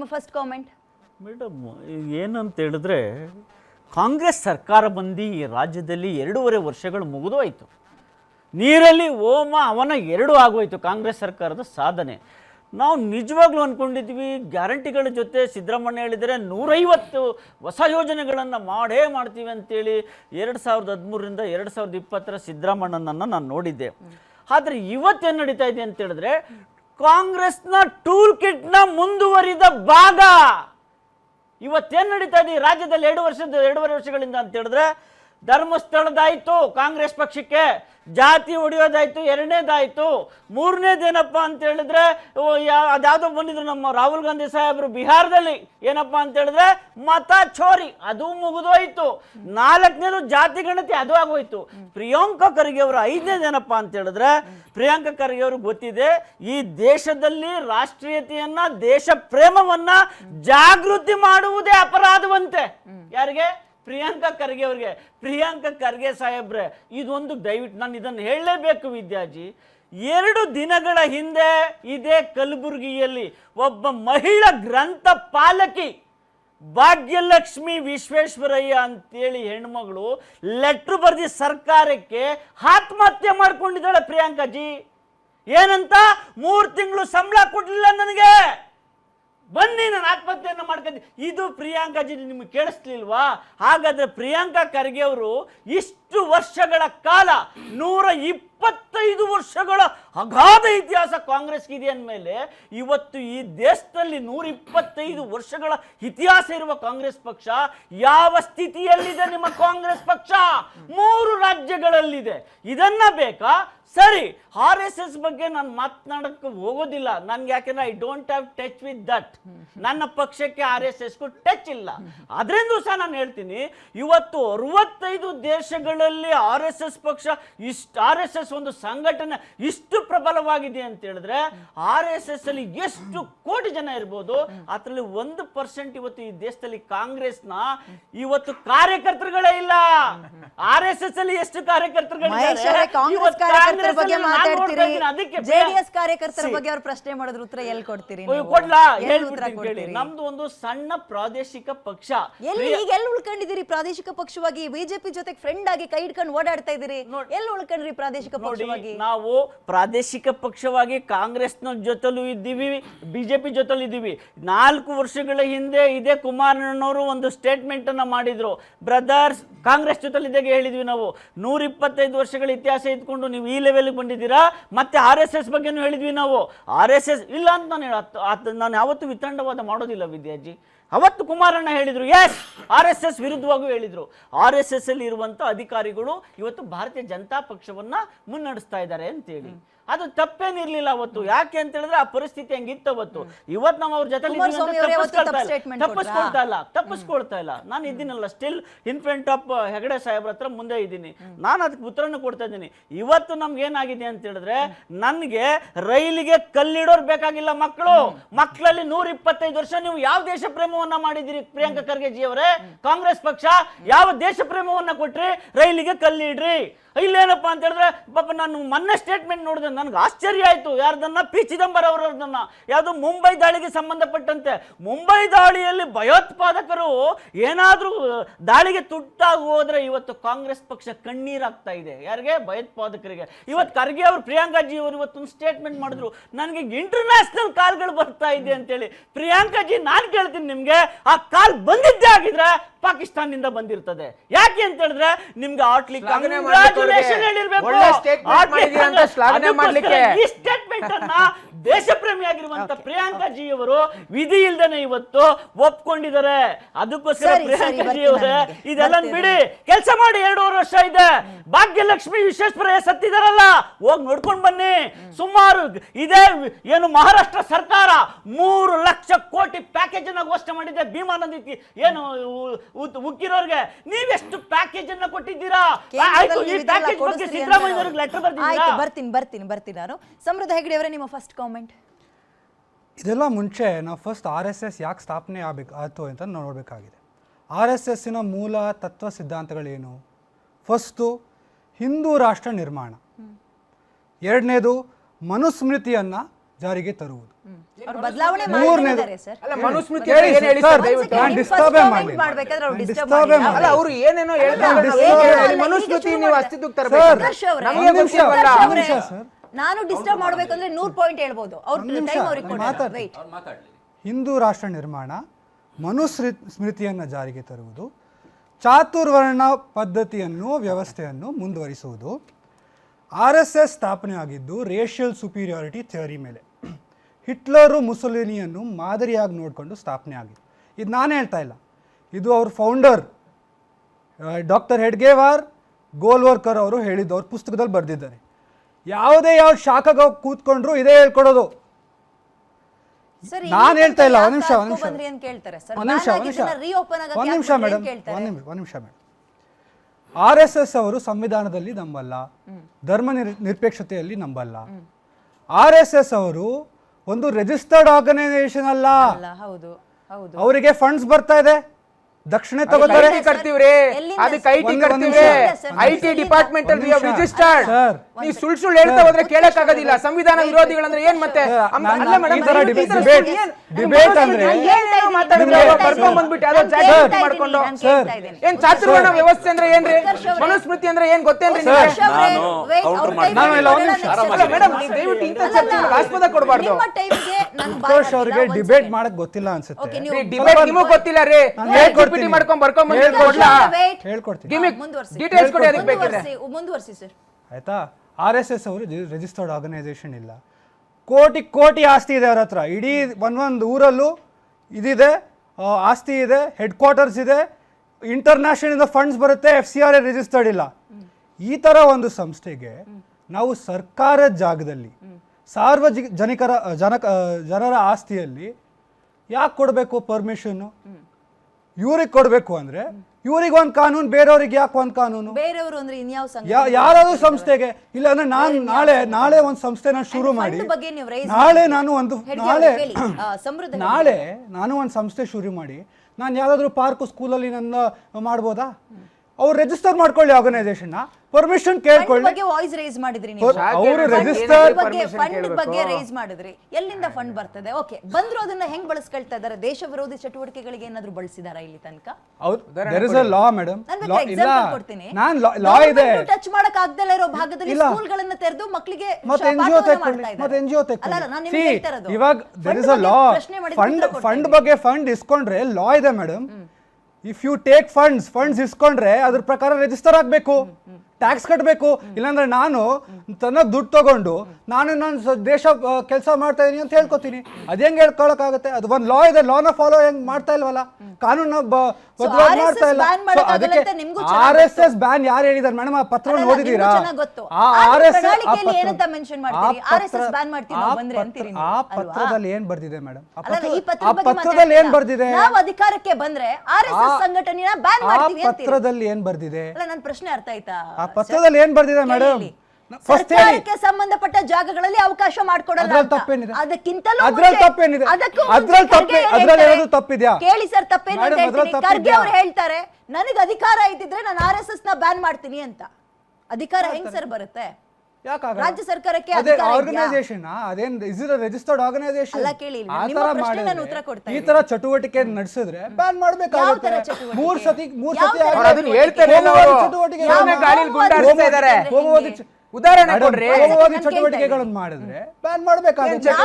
ನಿಮ್ಮ first comment madam, ಏನಂತ ಹೇಳಿದ್ರೆ, ಕಾಂಗ್ರೆಸ್ ಸರ್ಕಾರ ಬಂದು ಈ ರಾಜ್ಯದಲ್ಲಿ ಎರಡೂವರೆ ವರ್ಷಗಳು ಮುಗಿದೋಯ್ತು. ನೀರಲ್ಲಿ ಓಮ ಅವನ ಎರಡು ಆಗೋಯ್ತು ಕಾಂಗ್ರೆಸ್ ಸರ್ಕಾರದ ಸಾಧನೆ. ನಾವು ನಿಜವಾಗ್ಲೂ ಅಂದ್ಕೊಂಡಿದ್ವಿ ಗ್ಯಾರಂಟಿಗಳ ಜೊತೆ ಸಿದ್ದರಾಮಯ್ಯ ಹೇಳಿದರೆ ನೂರೈವತ್ತು ಹೊಸ ಯೋಜನೆಗಳನ್ನು ಮಾಡೇ ಮಾಡ್ತೀವಿ ಅಂತೇಳಿ ಎರಡು ಸಾವಿರದ ಹದಿಮೂರರಿಂದ ಎರಡು ಸಾವಿರದ ಇಪ್ಪತ್ತರ ಸಿದ್ದರಾಮಣ್ಣನನ್ನು ನಾನು ನೋಡಿದ್ದೆ. ಆದರೆ ಇವತ್ತೇನು ನಡೀತಾ ಇದೆ ಅಂತ ಹೇಳಿದ್ರೆ ಕಾಂಗ್ರೆಸ್ನ ಟೂಲ್ ಕಿಟ್ನ ಮುಂದುವರಿದ ಭಾಗ. ಇವತ್ತೇನು ನಡೀತಾ ಇದೆ? ರಾಜ್ಯದಲ್ಲಿ ಎರಡು ವರ್ಷದ, ಎರಡೂವರೆ ವರ್ಷಗಳಿಂದ ಅಂತ ಹೇಳಿದ್ರೆ ಧರ್ಮಸ್ಥಳದಾಯ್ತು, ಕಾಂಗ್ರೆಸ್ ಪಕ್ಷಕ್ಕೆ ಜಾತಿ ಹೊಡೆಯೋದಾಯ್ತು ಎರಡನೇದಾಯ್ತು. ಮೂರನೇದೇನಪ್ಪ ಅಂತ ಹೇಳಿದ್ರೆ ಅದ್ಯಾವುದೋ ಬಂದಿದ್ರು ನಮ್ಮ ರಾಹುಲ್ ಗಾಂಧಿ ಸಾಹೇಬರು ಬಿಹಾರದಲ್ಲಿ. ಏನಪ್ಪ ಅಂತ ಹೇಳಿದ್ರೆ, ಮತ ಚೋರಿ, ಅದು ಮುಗಿದೋಯ್ತು. ನಾಲ್ಕನೇದು ಜಾತಿ ಗಣತಿ, ಅದು ಆಗೋಯ್ತು. ಪ್ರಿಯಾಂಕಾ ಖರ್ಗೆ ಅವರು ಐದನೇದೇನಪ್ಪ ಅಂತ ಹೇಳಿದ್ರೆ, ಪ್ರಿಯಾಂಕಾ ಖರ್ಗೆ ಅವ್ರಿಗೆ ಗೊತ್ತಿದೆ, ಈ ದೇಶದಲ್ಲಿ ರಾಷ್ಟ್ರೀಯತೆಯನ್ನ, ದೇಶ ಪ್ರೇಮವನ್ನ ಜಾಗೃತಿ ಮಾಡುವುದೇ ಅಪರಾಧವಂತೆ. ಯಾರಿಗೆ? ಪ್ರಿಯಾಂಕಾ ಖರ್ಗೆ ಅವ್ರಿಗೆ, ಪ್ರಿಯಾಂಕಾ ಖರ್ಗೆ ಸಾಹೇಬ್ರೆ, ಇದೊಂದು ದಯವಿಟ್ಟು ನಾನು ಇದನ್ನು ಹೇಳಲೇಬೇಕು ವಿದ್ಯಾಜಿ. ಎರಡು ದಿನಗಳ ಹಿಂದೆ ಇದೇ ಕಲಬುರಗಿಯಲ್ಲಿ ಒಬ್ಬ ಮಹಿಳಾ ಗ್ರಂಥ ಪಾಲಕಿ ಭಾಗ್ಯಲಕ್ಷ್ಮಿ ವಿಶ್ವೇಶ್ವರಯ್ಯ ಅಂತೇಳಿ ಹೆಣ್ಮಗಳು ಲೆಟ್ರ್ ಬರೆದಿ ಸರ್ಕಾರಕ್ಕೆ ಆತ್ಮಹತ್ಯೆ ಮಾಡ್ಕೊಂಡಿದ್ದಾಳೆ ಪ್ರಿಯಾಂಕಾಜಿ. ಏನಂತ? ಮೂರು ತಿಂಗಳು ಸಂಬಳ ಕೊಡಲಿಲ್ಲ ನನಗೆ. ಬನ್ನಿ ನಾನು ಆತ್ಮಹತ್ಯೆಯನ್ನು ಮಾಡ್ಕೊಂಡು. ಇದು ಪ್ರಿಯಾಂಕಾಜಿ ನಿಮ್ಗೆ ಕೇಳಿಸ್ಲಿಲ್ವಾ? ಹಾಗಾದ್ರೆ ಪ್ರಿಯಾಂಕಾ ಖರ್ಗೆ ಅವರು ಇಷ್ಟು ವರ್ಷಗಳ ಕಾಲ, ನೂರ ಇಪ್ಪತ್ತೈದು ವರ್ಷಗಳ ಅಗಾಧ ಇತಿಹಾಸ ಕಾಂಗ್ರೆಸ್ ಇದೆ ಅಂದಮೇಲೆ ಇವತ್ತು ಈ ದೇಶದಲ್ಲಿ ನೂರ ಇಪ್ಪತ್ತೈದು ವರ್ಷಗಳ ಇತಿಹಾಸ ಇರುವ ಕಾಂಗ್ರೆಸ್ ಪಕ್ಷ ಯಾವ ಸ್ಥಿತಿಯಲ್ಲಿದೆ ನಿಮ್ಮ ಕಾಂಗ್ರೆಸ್ ಪಕ್ಷ? ಮೂರು ರಾಜ್ಯಗಳಲ್ಲಿದೆ. ಇದನ್ನ ಬೇಕಾ? ಸರಿ, ಆರ್ ಎಸ್ ಎಸ್ ಬಗ್ಗೆ ನಾನು ಮಾತನಾಡಕ್ಕೆ ಹೋಗೋದಿಲ್ಲ. ನನ್ಗೆ ಯಾಕೆಂದ್ರೆ I don't have touch with that ನನ್ನ ಪಕ್ಷಕ್ಕೆ ಆರ್ ಎಸ್ ಎಸ್ಗೂ ಟಚ್ ಇಲ್ಲ. ಅದರಿಂದ ಸಹ ನಾನು ಹೇಳ್ತೀನಿ, ಇವತ್ತು ಅರವತ್ತೈದು ದೇಶಗಳಲ್ಲಿ ಆರ್ ಎಸ್ ಎಸ್ ಪಕ್ಷ ಇಷ್ಟು ಆರ್ ಎಸ್ ಎಸ್ ಒಂದು ಸಂಘಟನೆ ಇಷ್ಟು ಪ್ರಬಲವಾಗಿದೆ ಅಂತ ಹೇಳಿದ್ರೆ ಆರ್ ಎಸ್ ಎಸ್ ಅಲ್ಲಿ ಎಷ್ಟು ಕೋಟಿ ಜನ ಇರ್ಬೋದು ಅದರಲ್ಲಿ ಒಂದು ಪರ್ಸೆಂಟ್ ಇವತ್ತು ಈ ದೇಶದಲ್ಲಿ ಕಾಂಗ್ರೆಸ್ನ ಇವತ್ತು ಕಾರ್ಯಕರ್ತರುಗಳೇ ಇಲ್ಲ. ಆರ್ ಎಸ್ ಎಸ್ ಅಲ್ಲಿ ಎಷ್ಟು ಜೆಡಿಎಸ್ ಕಾರ್ಯಕರ್ತರ ಬಗ್ಗೆ ಅವ್ರು ಪ್ರಶ್ನೆ ಮಾಡಿದ್ರು ಉತ್ತರ ಎಲ್ಲಿ ಕೊಡ್ತೀರಿ ನಮ್ದು ಒಂದು ಸಣ್ಣ ಪ್ರಾದೇಶಿಕ ಪಕ್ಷ. ಎಲ್ಲಿ ಈಗ ಎಲ್ಲಿ ಉಳ್ಕೊಂಡಿದ್ದೀರಿ ಪ್ರಾದೇಶಿಕ ಪಕ್ಷವಾಗಿ? ಬಿಜೆಪಿ ಜೊತೆ ಫ್ರೆಂಡ್ ಆಗಿ ಕೈ ಹಿಡ್ಕೊಂಡು ಓಡಾಡ್ತಾ ಇದೀರಿ ಎಲ್ಲಿ ಉಳ್ಕೊಂಡ್ರಿ ಪ್ರಾದೇಶಿಕ ಪಕ್ಷವಾಗಿ? ನಾವು ಪ್ರಾದೇಶಿಕ ಪಕ್ಷವಾಗಿ ಕಾಂಗ್ರೆಸ್ನ ಜೊತೆಲೂ ಇದ್ದೀವಿ ಬಿಜೆಪಿ ಜೊತೆಲೂ ಇದ್ದೀವಿ. ನಾಲ್ಕು ವರ್ಷಗಳ ಹಿಂದೆ ಇದೇ ಕುಮಾರಣ್ಣನವರು ಒಂದು ಸ್ಟೇಟ್ಮೆಂಟ್ ಅನ್ನ ಮಾಡಿದ್ರು. ಬ್ರದರ್ಸ್ ಕಾಂಗ್ರೆಸ್ ಜೊತೆಲಿದ್ದಾಗೆ ಹೇಳಿದ್ವಿ ನಾವು. ನೂರ ಇಪ್ಪತ್ತೈದು ವರ್ಷಗಳ ಇತಿಹಾಸ ಇದ್ಕೊಂಡು ನೀವು ಈ ಲೆವೆಲ್ಗೆ ಬಂದಿದ್ದೀರಾ? ಮತ್ತೆ ಆರ್ ಎಸ್ ಎಸ್ ಬಗ್ಗೆನೂ ಹೇಳಿದ್ವಿ ನಾವು. ಆರ್ ಎಸ್ ಎಸ್ ಇಲ್ಲ ಅಂತ ನಾನು ನಾನು ಯಾವತ್ತೂ ವಿತಂಡವಾದ ಮಾಡೋದಿಲ್ಲ ವಿದ್ಯಾಜಿ. ಅವತ್ತು ಕುಮಾರಣ್ಣ ಹೇಳಿದರು ಎಸ್ ಆರ್ ಎಸ್ ಎಸ್ ವಿರುದ್ಧವಾಗೂ ಹೇಳಿದರು. ಆರ್ ಎಸ್ ಎಸ್ ಅಲ್ಲಿ ಇರುವಂಥ ಅಧಿಕಾರಿಗಳು ಇವತ್ತು ಭಾರತೀಯ ಜನತಾ ಪಕ್ಷವನ್ನ ಮುನ್ನಡೆಸ್ತಾ ಇದ್ದಾರೆ ಅಂತೇಳಿ. ಅದು ತಪ್ಪೇನಿರ್ಲಿಲ್ಲ ಅವತ್ತು. ಯಾಕೆ ಅಂತ ಹೇಳಿದ್ರೆ ಆ ಪರಿಸ್ಥಿತಿ ಹಂಗಿತ್ತು ಅವತ್ತು. ಇವತ್ತು ನಾವು ಅವ್ರ ಜೊತೆ ತಪ್ಪಿಸ್ಕೊಳ್ತಾ ಇಲ್ಲ. ತಪ್ಪಿಸ್ಕೊಳ್ತಾ ಇಲ್ಲ. ನಾನು ಇದ್ದೀನಲ್ಲ still in front of Hegde ಸಾಹೇಬ್ರ ಹತ್ರ ಮುಂದೆ ಇದ್ದೀನಿ. ನಾನು ಅದಕ್ಕೆ ಉತ್ತರನ ಕೊಡ್ತಾ ಇದ್ದೀನಿ. ಇವತ್ತು ನಮ್ಗೆ ಏನಾಗಿದೆ ಅಂತ ಹೇಳಿದ್ರೆ ನನಗೆ ರೈಲಿಗೆ ಕಲ್ಲಿಡೋರ್ ಬೇಕಾಗಿಲ್ಲ ಮಕ್ಕಳು ಮಕ್ಕಳಲ್ಲಿ ನೂರ ಇಪ್ಪತ್ತೈದು ವರ್ಷ ನೀವು ಯಾವ ದೇಶ ಪ್ರೇಮವನ್ನ ಮಾಡಿದಿರಿ ಪ್ರಿಯಾಂಕಾ ಖರ್ಗೆ ಜಿ ಅವರೇ ಕಾಂಗ್ರೆಸ್ ಪಕ್ಷ ಯಾವ ದೇಶ ಪ್ರೇಮವನ್ನ ಕೊಟ್ರಿ? ರೈಲಿಗೆ ಕಲ್ಲಿಡ್ರಿ. ಇಲ್ಲೇನಪ್ಪ ಅಂತ ಹೇಳಿದ್ರೆ ಪಾಪ ನಾನು ಮೊನ್ನೆ ಸ್ಟೇಟ್ಮೆಂಟ್ ನೋಡಿದೆ ನನಗೆ ಆಶ್ಚರ್ಯ ಆಯ್ತು. ಯಾರ್ದನ್ನ? ಪಿ. ಚಿದಂಬರ ಅವರದನ್ನ ಯಾವುದು? ಮುಂಬೈ ದಾಳಿಗೆ ಸಂಬಂಧಪಟ್ಟಂತೆ. ಮುಂಬೈ ದಾಳಿಯಲ್ಲಿ ಭಯೋತ್ಪಾದಕರು ಏನಾದರೂ ದಾಳಿಗೆ ತುಟ್ಟಾಗಿ ಹೋದ್ರೆ ಇವತ್ತು ಕಾಂಗ್ರೆಸ್ ಪಕ್ಷ ಕಣ್ಣೀರಾಗ್ತಾ ಇದೆ. ಯಾರಿಗೆ? ಭಯೋತ್ಪಾದಕರಿಗೆ. ಇವತ್ತು ಖರ್ಗೆ ಅವರು ಪ್ರಿಯಾಂಕಾಜಿ ಅವರು ಇವತ್ತೊಂದು ಸ್ಟೇಟ್ಮೆಂಟ್ ಮಾಡಿದ್ರು. ನನಗೆ ಇಂಟರ್ನ್ಯಾಷನಲ್ ಕಾಲ್ಗಳು ಬರ್ತಾ ಇದೆ ಅಂತೇಳಿ. ಪ್ರಿಯಾಂಕಾಜಿ ನಾನು ಕೇಳ್ತೀನಿ ನಿಮಗೆ ಆ ಕಾಲ್ ಬಂದಿದ್ದೇ ಆಗಿದ್ರೆ ಪಾಕಿಸ್ತಾನದಿಂದ ಬಂದಿರ್ತದೆ. ಯಾಕೆ ಅಂತ ಹೇಳಿದ್ರೆ ನಿಮ್ಗೆ ಆಟ್ಲಿ ಶ್ಲಾಘನೆ ಮಾಡ್ಲಿಕ್ಕೆ. ಈ ಸ್ಟೇಟ್ಮೆಂಟ್ ಅನ್ನ ದೇಶಪ್ರೇಮಿಯಾಗಿರುವಂತ ಪ್ರಿಯಾಂಕಾ ಜಿ ಅವರು ವಿಧಿ ಇಲ್ದೇನೆ ಇವತ್ತು ಒಪ್ಕೊಂಡಿದ್ದಾರೆ. ಅದಕ್ಕೋಸ್ಕರ ಪ್ರಿಯಾಂಕಾ ಜಿ ಅವರೇ ಇದೆಲ್ಲ ಬಿಡಿ. ಕೆಲಸ ಮಾಡಿ ಎರಡೂವರೆ ವರ್ಷ ಇದೆ. ಭಾಗ್ಯಲಕ್ಷ್ಮಿ ವಿಶ್ವೇಶ್ವರಯ್ಯ ಸತ್ತಿದಾರಲ್ಲ ಹೋಗಿ ನೋಡ್ಕೊಂಡು ಬನ್ನಿ. ಸುಮಾರು ಇದೇ ಏನು ಮಹಾರಾಷ್ಟ್ರ ಸರ್ಕಾರ ಮೂರು ಲಕ್ಷ ಪ್ಯಾಕೇಜ್ ಮಾಡಿದ್ದೆ ಘೋಷಣೆ ಮಾಡಿದೆ ಭೀಮಾ ನದಿ ಏನು ಉಕ್ಕಿರೋರ್ಗೆ ನೀವೆಷ್ಟು ಪ್ಯಾಕೇಜ್ ಅನ್ನ ಕೊಟ್ಟಿದ್ದೀರಾ? ಆಯ್ತು ಈ ಕೇಂದ್ರದಲ್ಲಿ ಪ್ಯಾಕೇಜ್ ಬಗ್ಗೆ ಕೊಡಿಸ್ರಿ ಅಂತ ಸಿದ್ದರಾಮಯ್ಯ ಲೆಟರ್ ಆಯ್ತು ಬರ್ದಿದ್ದೀರಾ? ಬರ್ತೀನಿ ಬರ್ತೀನಿ ಬರ್ತೀನಿ ನಾನು. ಸಮೃದ್ಧ ಹೆಗಡೆ ಅವರೇ ನಿಮ್ಮ ಫಸ್ಟ್ ಕಾಮೆಂಟ್ ಇದೆಲ್ಲ ಮುಂಚೆ ನಾವು ಫಸ್ಟ್ ಆರ್ ಎಸ್ ಎಸ್ ಯಾಕೆ ಸ್ಥಾಪನೆ ಆಗಬೇಕು ಆಯಿತು ಅಂತ ನೋಡಬೇಕಾಗಿದೆ. ಆರ್ ಎಸ್ ಎಸ್ಸಿನ ಮೂಲ ತತ್ವ ಸಿದ್ಧಾಂತಗಳೇನು? ಫಸ್ಟು ಹಿಂದೂ ರಾಷ್ಟ್ರ ನಿರ್ಮಾಣ. ಎರಡನೇದು ಮನುಸ್ಮೃತಿಯನ್ನು ಜಾರಿಗೆ ತರುವುದು. ಅಲ್ಲ ಮನುಸ್ಮೃತಿ ಏನ್ ಹೇಳಿ ಸರ್, ದಯವಿಟ್ಟು ನಾನು ನಿಮ್ ಡಿಸ್ಟರ್ಬೇ first comment ಮಾಡಲಿಲ್ಲ ಮಾಡ್ಬೇಕಾದ್ರೆ ಅವ್ರು disturb ಡಿಸ್ಟರ್ಬೇ ಮಾಡಿಲ್ಲ. ಅಲ್ಲ ಅವರು ಏನೇನೋ ಹೇಳ್ತಾರೆ ಅಲ್ಲ, ಅದನ್ನ disturb ಹೇಳಿ, ಅಲ್ಲ, ಈಗ ಮನುಸ್ಮೃತಿ ಶುರು ನೀವು ಮಾಡಿದ- ಅಸ್ತಿತ್ವಕ್ಕೆ ಸರ್, ತರಬೇಕು. ಸಂಘರ್ಷ ಅವ್ರೆ. ನಮಗೆ ಒಂದ್ ನಿಮಿಷ, ಗೊತ್ತಿಲ್ವಲ್ಲ. ಸಂಘರ್ಷ ಒಂದ್ ನಿಮಿಷ ಅವ್ರೆ. ಸರ್. ನಾನು ಡಿಸ್ಟರ್ಬ್ ಮಾಡ್ಬೇಕಂದ್ರೆ ನೂರ್ ಪಾಯಿಂಟ್ ಹೇಳ್ಬೋದು. ಅವ್ರ ಒಂದ್ ನಿಮಿಷ, ಟೈಮ್ ಅವ್ರಿಗೆ ನಾನು ಕೊಡೋಣ ಮಾತಾಡ್ತೀನಿ. ವೈಟ್ ಹಿಂದೂ ರಾಷ್ಟ್ರ ನಿರ್ಮಾಣ ಮನುಸ್ಮೃ ಸ್ಮೃತಿಯನ್ನು ಜಾರಿಗೆ ತರುವುದು ಚಾತುರ್ವರ್ಣ ಪದ್ಧತಿಯನ್ನು ವ್ಯವಸ್ಥೆಯನ್ನು ಮುಂದುವರಿಸುವುದು ಆರ್ ಎಸ್ ಎಸ್ ಸ್ಥಾಪನೆ ಆಗಿದ್ದು ರೇಷಿಯಲ್ ಸುಪೀರಿಯಾರಿಟಿ ಥಿಯರಿ ಮೇಲೆ. ಹಿಟ್ಲರು ಮುಸೊಲಿನಿಯನ್ನು ಮಾದರಿಯಾಗಿ ನೋಡಿಕೊಂಡು ಸ್ಥಾಪನೆ ಆಗಿದೆ ಇದು ನಾನು ಹೇಳ್ತಾ ಇಲ್ಲ. ಇದು ಅವ್ರ ಫೌಂಡರ್ ಡಾಕ್ಟರ್ ಹೆಡ್ಗೇವಾರ್ ಗೋಲ್ವರ್ಕರ್ ಅವರು ಹೇಳಿದ್ದು ಅವ್ರ ಪುಸ್ತಕದಲ್ಲಿ ಬರೆದಿದ್ದಾರೆ. ಯಾವುದೇ ಯಾವ ಶಾಖಗ ಕೂತ್ಕೊಂಡ್ರು ಇದೇ ಹೇಳ್ಕೊಡೋದು. ನಾನು ಹೇಳ್ತಾ ಇಲ್ಲ ಒಂದು ನಿಮಿಷ ಒಂದು ನಿಮಿಷ. ಒಂದು ನಿಮಿಷ ಒಂದ್ ನಿಮಿಷ. ಒಂದ್ ನಿಮಿಷ ಮೇಡಮ್ ಒಂದ್ ನಿಮಿಷ ಒಂದು ನಿಮಿಷ ಮೇಡಮ್. ಆರ್ ಎಸ್ ಎಸ್ ಅವರು ಸಂವಿಧಾನದಲ್ಲಿ ನಂಬಲ್ಲ. ಧರ್ಮ ನಿರ್ ನಿರಪೇಕ್ಷತೆಯಲ್ಲಿ ನಂಬಲ್ಲ. ಆರ್ ಎಸ್ ಎಸ್ ಅವರು ಒಂದು ರಿಜಿಸ್ಟರ್ಡ್ ಆರ್ಗನೈಸೇಷನ್ ಅಲ್ಲ. ಅಲ್ಲ ಹೌದು ಹೌದು. ಅವರಿಗೆ ಫಂಡ್ಸ್ ಬರ್ತಾ ಇದೆ. ದಕ್ಷಿಣೆ ತಗೋತಾರೆ ಕಟ್ತೀವ್ರಿ. ಅದಕ್ಕೆ ಐಟಿ ಟಿ ಒಂದ್ ಕಟ್ತೀವಿ ನಿಮಿಷ. ಐಟಿ ಡಿಪಾರ್ಟ್ಮೆಂಟ್ ಅಲ್ಲಿ. ರಿಜಿಸ್ಟರ್ಡ್. ನೀವು ಸುಳ್ಳು ಸುಳ್ಳು ಹೇಳ್ತಾ ಹೋದ್ರೆ ಕೇಳಕ್ ಆಗೋದಿಲ್ಲ ಸಂವಿಧಾನ ವಿರೋಧಿಗಳಂದ್ರೆ ಏನ್ ಮತ್ತೆ? ಡಿಬೇಟ್ ಅಂದ್ರೆ ಮಾಡ್ಕೊಂಡು. ಏನ್ ಚಾತುರ್ವರ್ಣ ವ್ಯವಸ್ಥೆ ಅಂದ್ರೆ ಏನ್ರಿ. ಮನುಸ್ಮೃತಿ ಅಂದ್ರೆ ಏನ್ ಗೊತ್ತೇನ್ರಿ ಮೇಡಮ್ ದಯವಿಟ್ಟು ಇಂಥ ಚರ್ಚೆ ಆಸ್ಪದ ಕೊಡಬಾರ್ದು. ಟೈಮ್ಗೆ ಅವ್ರಿಗೆ ಡಿಬೇಟ್ ಮಾಡಕ್ ಗೊತ್ತಿಲ್ಲ ಅನ್ಸುತ್ತೆ. ಡಿಬೇಟ್ ನಿಮಗ್ ಗೊತ್ತಿಲ್ಲ ರೀ. ಹೇಳ್ಕೊಡ್ತೀನಿ. ಮಾಡ್ಕೊಂಡ್ ಬರ್ಕೊಂಡ್ ಬಂದ್ ಹೇಳ್ಕೊಡ್ತೀನಿ. ಕೊಡ್ಲಾ? ವೇಟ್ ಹೇಳ್ಕೊಡ್ತೀನಿ. ಡೀಟೇಲ್ಸ್ ಕೊಡಿ ಅದಕ್ಕೆ ಬೇಕಿದ್ರೆ. ಮುಂದುವರ್ಸಿ ಸರ್ ಆಯ್ತಾ? ಆರ್ ಎಸ್ ಎಸ್ ಅವರು ರಿಜಿಸ್ಟರ್ಡ್ ಆರ್ಗನೈಸೇಷನ್ ಇಲ್ಲ. ಕೋಟಿ ಕೋಟಿ ಆಸ್ತಿ ಇದೆ ಅವ್ರ ಹತ್ರ. ಇಡೀ ಒಂದೊಂದು ಊರಲ್ಲೂ ಇದಿದೆ ಆಸ್ತಿ ಇದೆ ಹೆಡ್ ಕ್ವಾರ್ಟರ್ಸ್ ಇದೆ ಇಂಟರ್ನ್ಯಾಷನಲ್ ಫಂಡ್ಸ್ ಬರುತ್ತೆ F C R A registered ಇಲ್ಲ. ಈ ಥರ ಒಂದು ಸಂಸ್ಥೆಗೆ ನಾವು ಸರ್ಕಾರದ ಜಾಗದಲ್ಲಿ ಸಾರ್ವಜನಿಕರ ಜನಕ ಜನರ ಆಸ್ತಿಯಲ್ಲಿ ಯಾಕೆ ಕೊಡಬೇಕು ಪರ್ಮಿಷನ್ನು ಇವ್ರಿಗೆ ಕೊಡಬೇಕು ಅಂದರೆ ಇವ್ರಿಗೆ ಒಂದು ಕಾನೂನು ಬೇರೆಯವ್ರಿಗೆ ಯಾಕೆ ಒಂದು ಕಾನೂನು? ಬೇರೆಯವರು ಅಂದ್ರೆ ಇನ್ಯಾವ ಸಂಘ ಯಾರಾದ್ರೂ ಸಂಸ್ಥೆಗೆ ಇಲ್ಲ ಅಂದ್ರೆ ನಾನು ನಾಳೆ ನಾಳೆ ಒಂದು ಸಂಸ್ಥೆನ ಶುರು ಮಾಡಿ ಬಗ್ಗೆ ನೀವು ನಾಳೆ ನಾನು ಒಂದು ನಾಳೆ ಸಮೃದ್ಧ ನಾಳೆ ನಾನು ಒಂದು ಸಂಸ್ಥೆ ಶುರು ಮಾಡಿ ನಾನು ಯಾವ್ದಾದ್ರು ಪಾರ್ಕ್ ಸ್ಕೂಲಲ್ಲಿ ನನ್ನ ಮಾಡ್ಬೋದಾ? ಅವ್ರು ರೆಜಿಸ್ಟರ್ ಮಾಡ್ಕೊಳ್ಳಿ ಆರ್ಗನೈಸೇಷನ್ ಪರ್ಮಿಷನ್ ಫಂಡ್ ಕೇಳ್ಕೊಳ್ಳಿ. ಬಗ್ಗೆ ವಾಯ್ಸ್ ರೈಸ್ ಮಾಡಿದ್ರಿ ನೀವು. ಅವರು Fund ರಿಜಿಸ್ಟರ್ ಬಗ್ಗೆ permission ಫಂಡ್ ಕೇಳ್ಬೇಕು. ಬಗ್ಗೆ ರೈಸ್ ಮಾಡಿದ್ರಿ. ಎಲ್ಲಿಂದ ಫಂಡ್ ಬರ್ತದೆ? ಓಕೆ ಬಂದ್ರು ಅದನ್ನ ಹೆಂಗ್ ಬಳಸ್ಕೊಳ್ತಾ ಇದಾರೆ ದೇಶ ವಿರೋಧಿ ಚಟುವಟಿಕೆಗಳಿಗೆ ಏನಾದ್ರು ಬಳಸಿದಾರಾ ಇಲ್ಲಿ ತನಕ? There is a law madam ನಾನು ಬೇಕಾದ್ರೆ ಇಲ್ಲ. example ಕೊಡ್ತೀನಿ. ನಾನು ಲಾ ಇದೆ. ಟಚ್ ಮಾಡಕ್ ಆಗ್ದಲೇ ಇರೋ ಭಾಗದಲ್ಲಿ ಇಲ್ಲ. ಸ್ಕೂಲ್ಗಳನ್ನ ತೆರೆದು ಮಕ್ಕಳಿಗೆ ಮತ್ತೆ ಎನ್ ಜಿ ಒ ತೆಕ್ಕೊಳ್ಳಿ. ಮತ್ತೆ. ಎನ್ ಜಿ ಒ ಅಲ್ಲ, ಅಲ್ಲ, ನಾನು ತೆಕ್ಕೊಳ್ಳಿ ನಿಮ್ಗೆ ಹೇಳ್ತಾ ಇರೋದು. ಇವಾಗ there is a law fund fund ಬಗ್ಗೆ ಫಂಡ್ ಇಸ್ಕೊಂಡ್ರೆ ಲಾ ಇದೆ madam if you take funds funds ಇಸ್ಕೊಂಡ್ರೆ ಅದ್ರ ಪ್ರಕಾರ ರಿಜಿಸ್ಟರ್ ಆಗಬೇಕು. ಟ್ಯಾಕ್ಸ್ ಕಟ್ಟಬೇಕು ಇಲ್ಲಾಂದ್ರೆ ನಾನು ತನ್ನ ದುಡ್ಡು ತಗೊಂಡು ನಾನು ನನ್ನ ದೇಶ ಕೆಲಸ ಮಾಡ್ತಾ ಇದೀನಿ ಅಂತ ಹೇಳ್ಕೊತೀನಿ. ಅದ್ ಹೆಂಗ್ ಹೇಳ್ಕೊಳಕ್ಕಾಗತ್ತೆ? ಅದು ಒಂದು ಲಾ ಇದೆ ಲಾನ ಫಾಲೋ ಹೆಂಗೆ ಮಾಡ್ತಾ ಇಲ್ವಲ್ಲ? ಕಾನೂನು ಮಾಡ್ತಾ ಇಲ್ಲ. ಆರ್ ಎಸ್ ಎಸ್ ಬ್ಯಾನ್ ಯಾರು ಹೇಳಿದಾರೆ? ಮೇಡಮ್ ಆ ಪತ್ರವನ್ನು. ಆ ಆ ಆರ್ ಎಸ್ ಆ ಪತ್ರದಲ್ಲಿ ಏನ್ ಬರ್ದಿದೆ ಮೇಡಮ್? ಆ ಪತ್ರ- ಪತ್ರದಲ್ಲಿ ಏನ್. ಬರ್ದಿದೆ? ನಾವು ಅಧಿಕಾರಕ್ಕೆ ಬಂದ್ರೆ ಆರ್ ಎಸ್ ಎಸ್ ಸಂಘಟನೆನ ಬ್ಯಾನ್ ಮಾಡ್ತೀವಿ ಪತ್ರದಲ್ಲಿ ಏನ್ ಬರ್ದಿದೆ? ಅಲ್ಲ ನನ್ನ ಪ್ರಶ್ನೆ ಅರ್ಥ ಆಯ್ತಾ? ಆ ಪತ್ರದಲ್ಲಿ ಏನ್ ಬರ್ದಿದೆ ಮೇಡಮ್. ಫಸ್ಟ್ ಸರ್ಕಾರಕ್ಕೆ ಸಂಬಂಧಪಟ್ಟ ಜಾಗಗಳಲ್ಲಿ ಅವಕಾಶ ಮಾಡ್ಕೊಡಲ್ಲ ಅದ್ರಲ್ಲಿ. ತಪ್ಪೇನಿದೆ? ಅದಕ್ಕಿಂತಲೂ ಅದ್ರಲ್ಲಿ ತಪ್ಪೇನಿದೆ? ಅದಕ್ಕೂ ಅದ್ರಲ್ಲಿ ತಪ್ಪೇ- ಅವ್ರು ಅದ್ರಲ್ಲಿ ಹೇಳ್ತಾರೆ. ಏನಾದ್ರು ತಪ್ಪಿದ್ಯಾ? ಕೇಳಿ ಸರ್ ತಪ್ಪೇನು ಅಂತ ಮೇಡಮ್, ಹೇಳ್ತೀನಿ ಖರ್ಗೆ ಅವ್ರು ಹೇಳ್ತಾರೆ ನನಗೆ ಅಧಿಕಾರ ಇದ್ರೆ ನಾನು ಆರ್ ಎಸ್ ಎಸ್ನ ಬ್ಯಾನ್ ಮಾಡ್ತೀನಿ ಅಂತ ಅಧಿಕಾರ ಹೆಂಗ್ ಸರ್ ಬರುತ್ತೆ? ರಾಜ್ಯ ಸರ್ಕಾರಕ್ಕೆ ಅದೇ? ಆರ್ಗನೈಸೇಷನ್ ಅದೇನ್ ಇಸ್ ರಿಜಿಸ್ಟರ್ಡ್ ಆರ್ಗನೈಸೇಷನ್ ಅಲ್ಲ, ಕೇಳಿ ನಿಮ್ಮ ತರ ಪ್ರಶ್ನೆಗೆ ನಾನು ಉತ್ತರ ಕೊಡ್ತೀನಿ ಈ ತರ ಚಟುವಟಿಕೆ ನಡೆಸಿದ್ರೆ ಬ್ಯಾನ್ ಮಾಡ್ಬೇಕಾಗುತ್ತೆ ಮೂರ್ ಸತಿ ಮೂರ್ ಸತಿ ಅದನ್ನ ಹೇಳ್ತಾರೆ. ಚಟುವಟಿಕೆ ಇದ್ದಾರೆ ಉದಾಹರಣೆ ಕೊಡ್ರಿ. ಚಟುವಟಿಕೆಗಳನ್ನು ಮಾಡಿದ್ರೆ ಬ್ಯಾನ್ ಮಾಡ್ಬೇಕಾಗುತ್ತೆ.